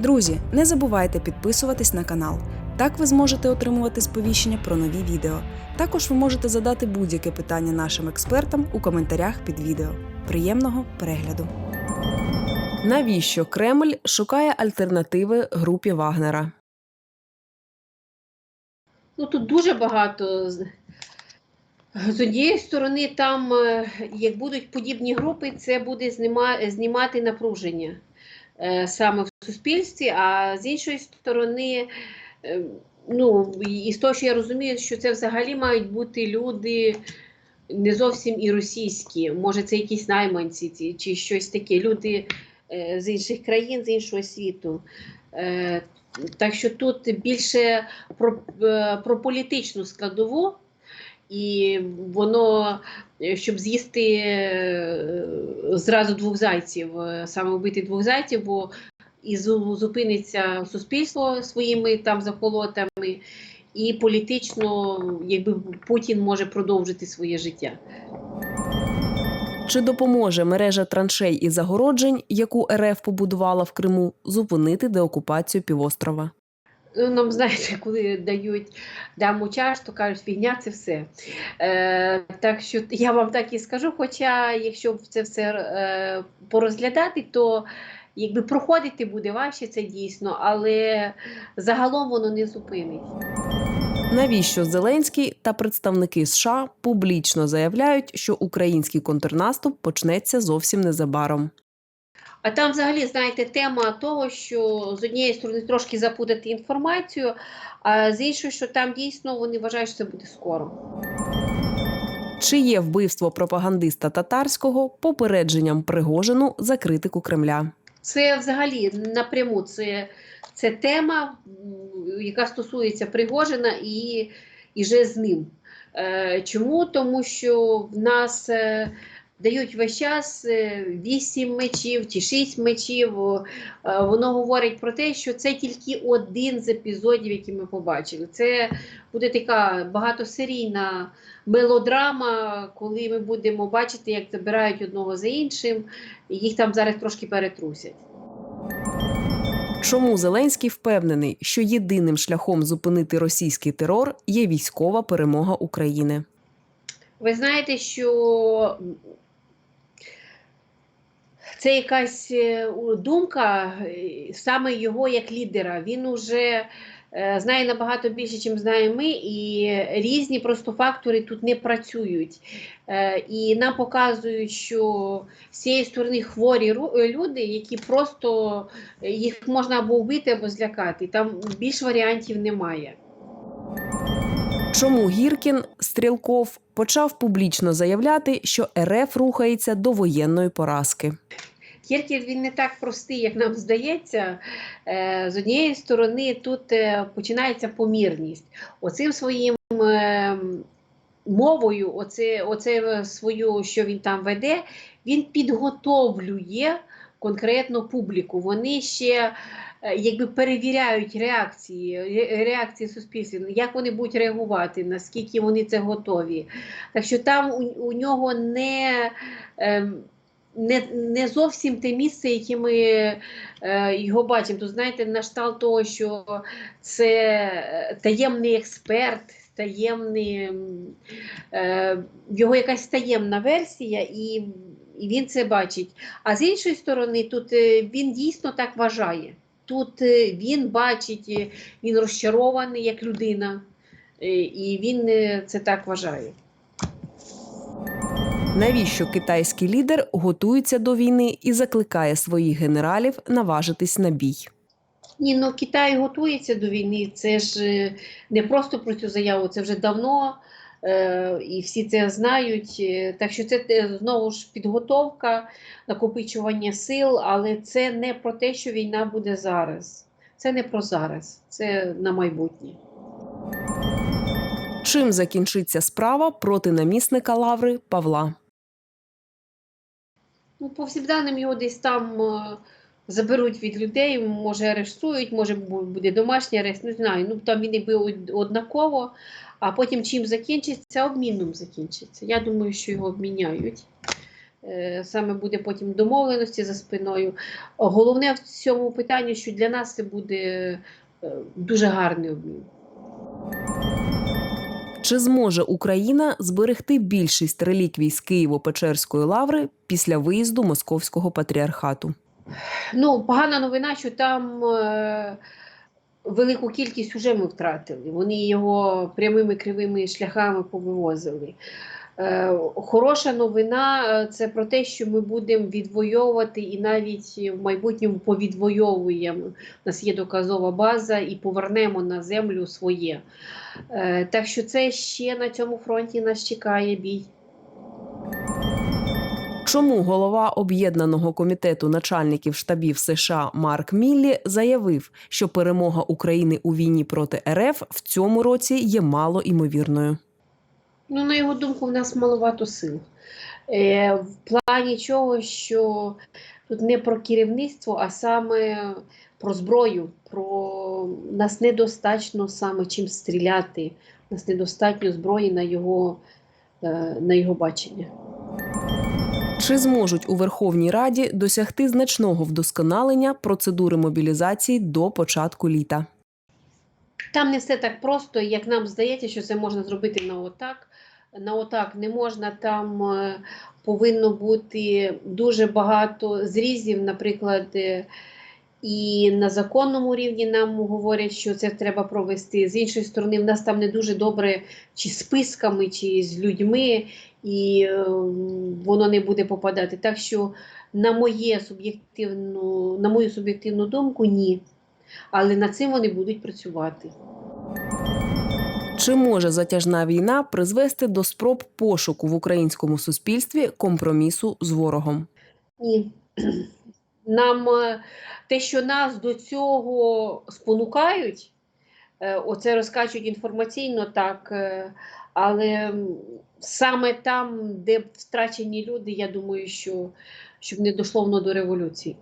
Друзі, не забувайте підписуватись на канал. Так ви зможете отримувати сповіщення про нові відео. Також ви можете задати будь-яке питання нашим експертам у коментарях під відео. Приємного перегляду! Навіщо Кремль шукає альтернативи групі Вагнера? Ну тут дуже багато. з- однієї сторони, там, е, як будуть подібні групи, це буде зніма- знімати напруження саме в суспільстві, а з іншої сторони, е, ну, і з того, що я розумію, що це взагалі мають бути люди не зовсім і російські, може, це якісь найманці ці- чи щось таке, люди е, з інших країн, з іншого світу. Е, Так що тут більше про, е, про політичну складову, і воно, е, щоб з'їсти е, зразу двох зайців, е, саме вбити двох зайців, бо і зупиниться суспільство своїми там заколотами, і політично, якби Путін може продовжити своє життя. Чи допоможе мережа траншей і загороджень, яку РФ побудувала в Криму, зупинити деокупацію півострова? Ну, нам знаєте, коли дають даму чаш, то кажуть, фігня це все. Е, так що я вам так і скажу. Хоча, якщо це все е, порозглядати, то якби проходити буде важче, це дійсно, але загалом воно не зупинить. Навіщо Зеленський та представники США публічно заявляють, що український контрнаступ почнеться зовсім незабаром? А там, взагалі, знаєте, тема того, що з однієї сторони трошки запутати інформацію, а з іншої, що там дійсно вони вважають, що це буде скоро. Чи є вбивство пропагандиста татарського попередженням Пригожину за критику Кремля? Це взагалі напряму це, це тема, яка стосується Пригожина і, і же з ним. Е, чому? Тому що в нас е, дають весь час е, 8 мечів чи 6 мечів. Е, воно говорить про те, що це тільки один з епізодів, які ми побачили. Це буде така багатосерійна мелодрама, коли ми будемо бачити, як забирають одного за іншим, їх там зараз трошки перетрусять. Чому Зеленський впевнений, що єдиним шляхом зупинити російський терор є військова перемога України? Ви знаєте, що це якась е, думка е, саме його як лідера. Він уже е, знає набагато більше, ніж знаємо ми, і різні просто фактори тут не працюють. І нам показують, що з цієї сторони хворі люди, які просто їх можна або вбити, або злякати. Там більш варіантів немає. Чому Гіркін Стрілков почав публічно заявляти, що РФ рухається до воєнної поразки? Кірків він не так простий, як нам здається. Е, З однієї сторони, тут е, починається помірність. Оцим своїм е, мовою, оце, оце свою, що він там веде, він підготовлює конкретну публіку. Вони ще е, якби перевіряють реакції, реакції суспільства, як вони будуть реагувати, наскільки вони це готові. Так що там у, у нього не. ем, не, не зовсім те місце, яке ми е, його бачимо. Тут знаєте, на штал того, що це е, таємний експерт, таємний, е, його якась таємна версія, і, і він це бачить. А з іншої сторони, тут е, він дійсно так вважає. Тут е, він бачить, е, він розчарований як людина, і він це так вважає. Навіщо китайський лідер готується до війни і закликає своїх генералів наважитись на бій? Ні, ну Китай готується до війни. Це ж не просто про цю заяву, це вже давно, і всі це знають. Е, Так що це е, знову ж підготовка, накопичування сил, але це не про те, що війна буде зараз. Це не про зараз, це на майбутнє. Чим закінчиться справа проти намісника лаври Павла? Ну, по всім даним його десь там е, заберуть від людей, може арештують, може буде домашній арешт, не знаю. Ну там він якби однаково, а потім чим закінчиться, обміном закінчиться. Я думаю, що його обміняють. е, саме буде потім домовленості за спиною. Головне в цьому питанні, що для нас це буде е, дуже гарний обмін. Чи зможе Україна зберегти більшість реліквій з Києво-Печерської лаври після виїзду московського патріархату? Ну, погана новина, що там е, велику кількість вже ми втратили. Вони його прямими кривими шляхами повивозили. Е, хороша новина е, це про те, що ми будемо відвоювати і навіть в майбутньому повідвоюємо. У нас є доказова база і повернемо на землю своє. Е, так що це ще на цьому фронті нас чекає бій. Чому голова об'єднаного комітету начальників штабів США Марк Міллі заявив, що перемога України у війні проти РФ в цьому році є мало імовірною? Ну, на його думку, в нас маловато сил. Е, в плані чого, що тут не про керівництво, а саме про зброю. Про нас недостатньо саме чим стріляти. Нас недостатньо зброї на його, е, на його бачення. Чи зможуть у Верховній Раді досягти значного вдосконалення процедури мобілізації до початку літа? Там не все так просто, як нам здається, що це можна зробити на отак. На отак не можна, там е, повинно бути дуже багато зрізів, наприклад, е, і на законному рівні нам говорять, що це треба провести. З іншої сторони, в нас там не дуже добре чи з списками, чи з людьми, і е, воно не буде попадати. Так що, на, моє суб'єктивну, на мою суб'єктивну думку, ні. Але над цим вони будуть працювати. Чи може затяжна війна призвести до спроб пошуку в українському суспільстві компромісу з ворогом? Ні. Нам е, те, що нас до цього спонукають, е, оце розкачують інформаційно так, але саме там, де втрачені люди, я думаю, що щоб не дошло воно до революції.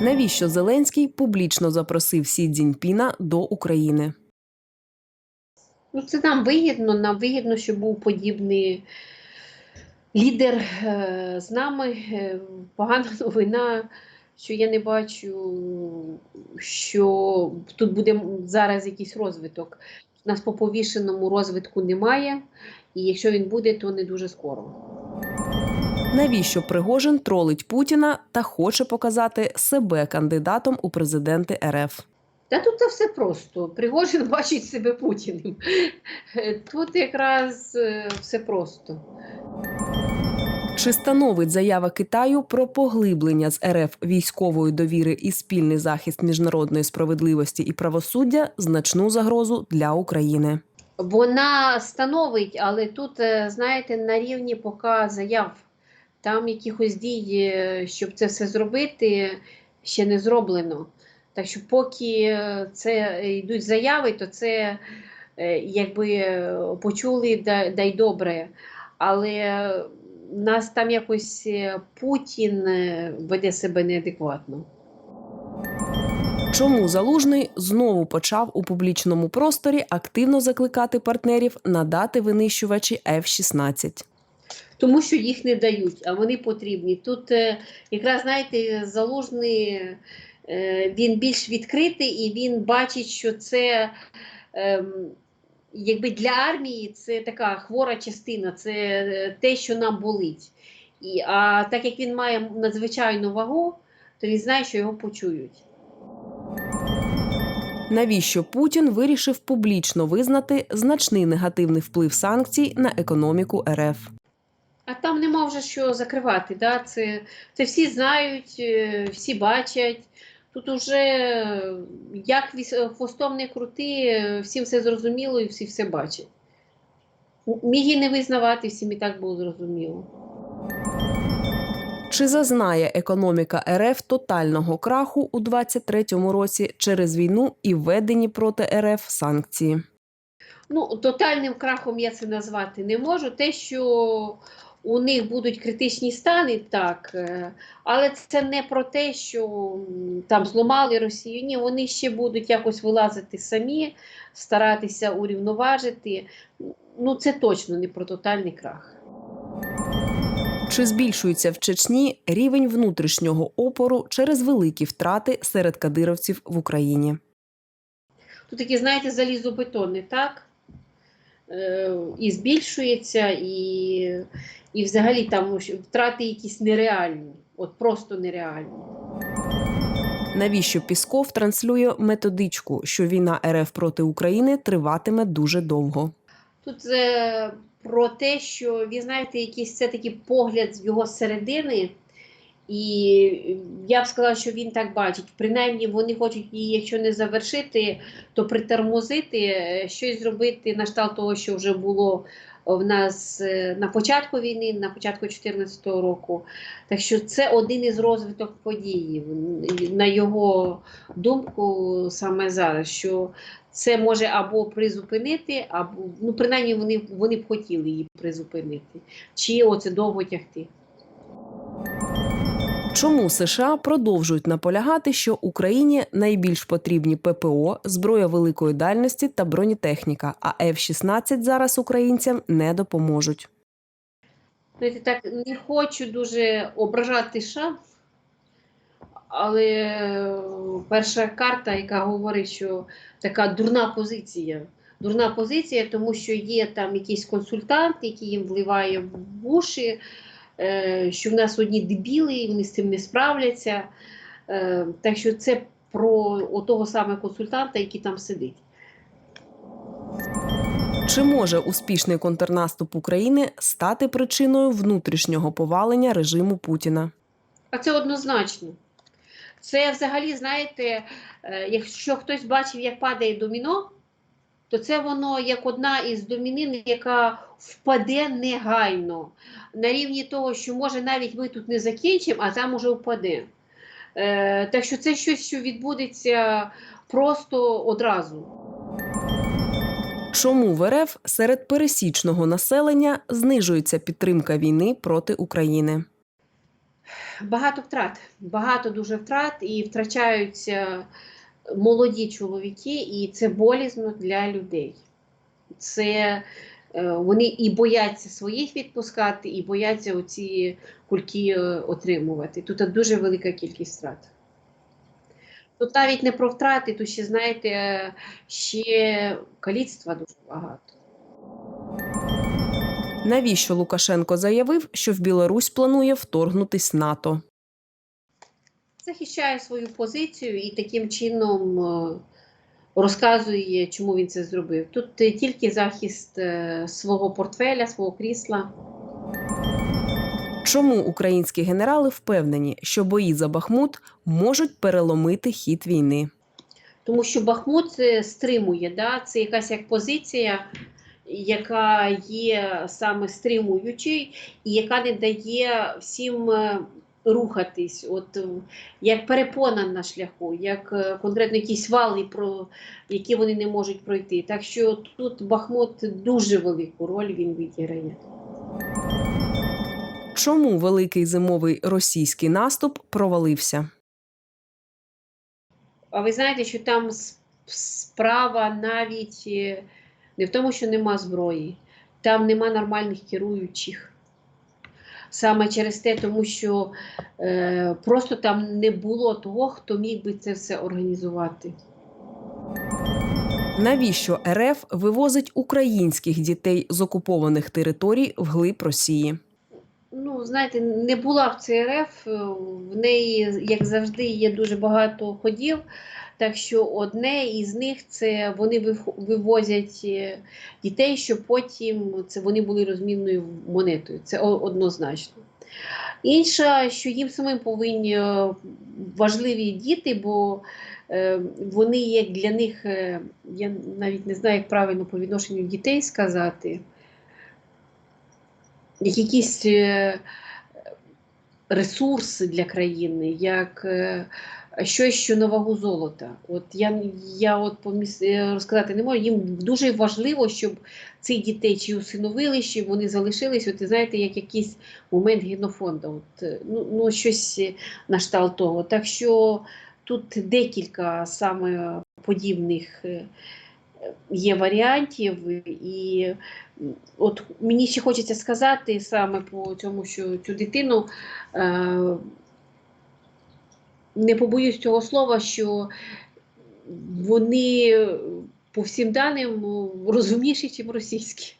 Навіщо Зеленський публічно запросив Сі Цзіньпіна до України? Ну, це нам вигідно, нам вигідно, щоб був подібний лідер е, з нами. Е, Погана новина, що я не бачу, що тут буде зараз якийсь розвиток. Нас по повішеному розвитку немає, і якщо він буде, то не дуже скоро. Навіщо Пригожин тролить Путіна та хоче показати себе кандидатом у президенти РФ? Та тут все просто. Пригожин бачить себе Путіним. Тут якраз е, все просто. Чи становить заява Китаю про поглиблення з РФ військової довіри і спільний захист міжнародної справедливості і правосуддя значну загрозу для України? Вона становить, але тут, е, знаєте, на рівні поки заяв. Там якихось дій, е, щоб це все зробити, ще не зроблено. Так що, поки е, це йдуть заяви, то це якби почули да, да й добре. Але нас там якось е, Путін е, веде себе неадекватно. Чому залужний знову почав у публічному просторі активно закликати партнерів надати винищувачі F-16? Тому що їх не дають, а вони потрібні. Тут е, якраз знаєте, залужний він більш відкритий і він бачить, що це ем, якби для армії це така хвора частина, це е, те, що нам болить. І, а так як він має надзвичайну вагу, то він знає, що його почують. Навіщо Путін вирішив публічно визнати значний негативний вплив санкцій на економіку РФ? А там нема вже що закривати. Да? Це, це всі знають, е, всі бачать. Тут уже як хвостом не крути, всім все зрозуміло і всі все бачать. Міг і не визнавати, всім і так було зрозуміло. Чи зазнає економіка РФ тотального краху у 2023 році через війну і введені проти РФ санкції? Ну, тотальним крахом я це назвати не можу. Те, що у них будуть критичні стани, так, е, але це не про те, що там зламали Росію. Ні, вони ще будуть якось вилазити самі, старатися урівноважити. Ну, це точно не про тотальний крах. Чи збільшується в Чечні рівень внутрішнього опору через великі втрати серед кадировців в Україні? Тут такі, знаєте, залізобетонне, так? Е, і збільшується, і, і взагалі там втрати якісь нереальні, от просто нереальні. Навіщо Пісков транслює методичку, що війна РФ проти України триватиме дуже довго? Тут е, про те, що ви знаєте, якийсь це такий погляд з його середини, і я б сказала, що він так бачить. Принаймні вони хочуть її, якщо не завершити, то притормозити, е, щось зробити на кшталт того, що вже було в нас е, на початку війни, на початку 2014 року. Так що це один із розвиток подій, на його думку, саме зараз. що це може або призупинити, або ну принаймні вони, вони б хотіли її призупинити, чи оце довго тягти. Чому США продовжують наполягати, що Україні найбільш потрібні ППО, зброя великої дальності та бронетехніка, а F-16 зараз українцям не допоможуть? Знаєте, так не хочу дуже ображати США, але е, перша карта, яка говорить, що така дурна позиція. Дурна позиція, тому що є там якийсь консультант, який їм вливає в уші, що в нас одні дебіли, і вони з цим не справляться. Е, Так що це про того саме консультанта, який там сидить. Чи може успішний контрнаступ України стати причиною внутрішнього повалення режиму Путіна? А це однозначно. Це взагалі, знаєте, е, якщо хтось бачив, як падає доміно, то це воно як одна із домінин, яка впаде негайно. На рівні того, що може навіть ми тут не закінчимо, а там уже впаде. Е, Так що це щось, що відбудеться просто одразу. Чому в РФ серед пересічного населення знижується підтримка війни проти України? Багато втрат, багато дуже втрат, і втрачаються молоді чоловіки, і це болізно для людей. Це е, вони і бояться своїх відпускати, і бояться оці кульки е, отримувати. Тут дуже велика кількість втрат. Тут навіть не про втрати, тут ще, знаєте, ще каліцтва дуже багато. Навіщо Лукашенко заявив, що в Білорусь планує вторгнутись НАТО? Захищає свою позицію і таким чином е, розказує, чому він це зробив. Тут е, тільки захист е, свого портфеля, свого крісла. Чому українські генерали впевнені, що бої за Бахмут можуть переломити хід війни? Тому що Бахмут це стримує, да? це якась як позиція, яка є саме стримуючою і яка не дає всім рухатись, от е, як перепона на шляху, як е, конкретно якісь вали, про які вони не можуть пройти. Так що тут Бахмут дуже велику роль він відіграє. Чому великий зимовий російський наступ провалився? А ви знаєте, що там справа навіть е, не в тому, що нема зброї, там нема нормальних керуючих. Саме через те, тому що е, просто там не було того, хто міг би це все організувати. Навіщо РФ вивозить українських дітей з окупованих територій вглиб Росії? Ну, знаєте, не була в ЦРФ, е, в неї, як завжди, є дуже багато ходів. Так що одне із них це вони вивозять е, дітей, щоб потім це вони були розмінною монетою. Це однозначно. Інше, що їм самим повинні е, важливі діти, бо е, вони є для них, я навіть не знаю, як правильно по відношенню дітей сказати, як якісь ресурси для країни, як щось, що на вагу золота. От я, я от поміс... е, розказати не можу. Їм дуже важливо, щоб цих дітей чи усиновили, щоб вони залишились. От, знаєте, як якийсь момент генофонду. От, е, ну, ну, щось на того. Так що тут декілька саме подібних е, є варіантів, і от мені ще хочеться сказати саме по цьому, що цю дитину не побоюсь цього слова, що вони по всім даним розумніші, ніж російські.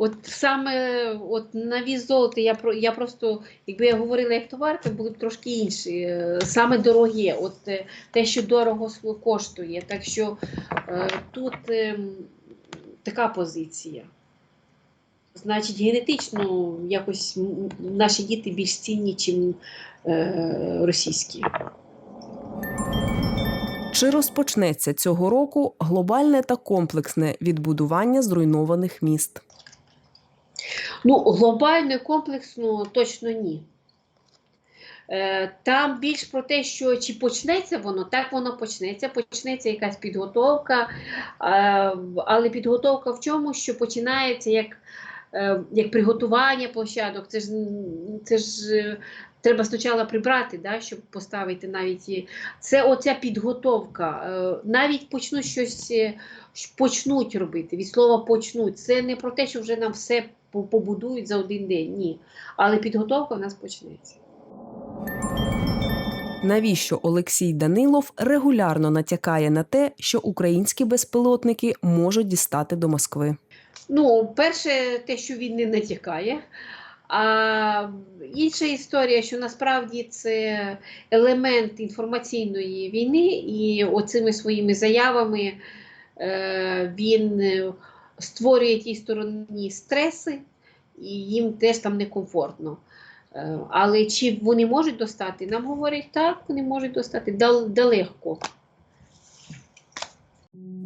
От саме от на віз золота я я просто, якби я говорила як товар, то були б трошки інші. Е, Саме дороге, от е, те, що дорого коштує. Так що е, тут е, така позиція. Значить, генетично якось наші діти більш цінні, ніж е, російські. Чи розпочнеться цього року глобальне та комплексне відбудування зруйнованих міст? Ну, глобально і комплексно точно ні. Е, Там більш про те, що чи почнеться воно, так воно почнеться. Почнеться якась підготовка, е, але підготовка в чому, що починається як, як приготування площадок. Це ж, це ж е, треба спочатку прибрати, да, щоб поставити навіть. Це оця підготовка. Е, Навіть почнуть щось е, почнуть робити. Від слова почнуть. Це не про те, що вже нам все побудують за один день. Ні. Але підготовка в нас почнеться. Навіщо Олексій Данилов регулярно натякає на те, що українські безпілотники можуть дістати до Москви? Ну, перше, те, що він не натякає. А інша історія, що насправді це елемент інформаційної війни, і оцими своїми заявами е, він е, створює тій стороні стреси, і їм теж там некомфортно. Е, але чи вони можуть достати? Нам говорять, так, вони можуть достати дал- далеко.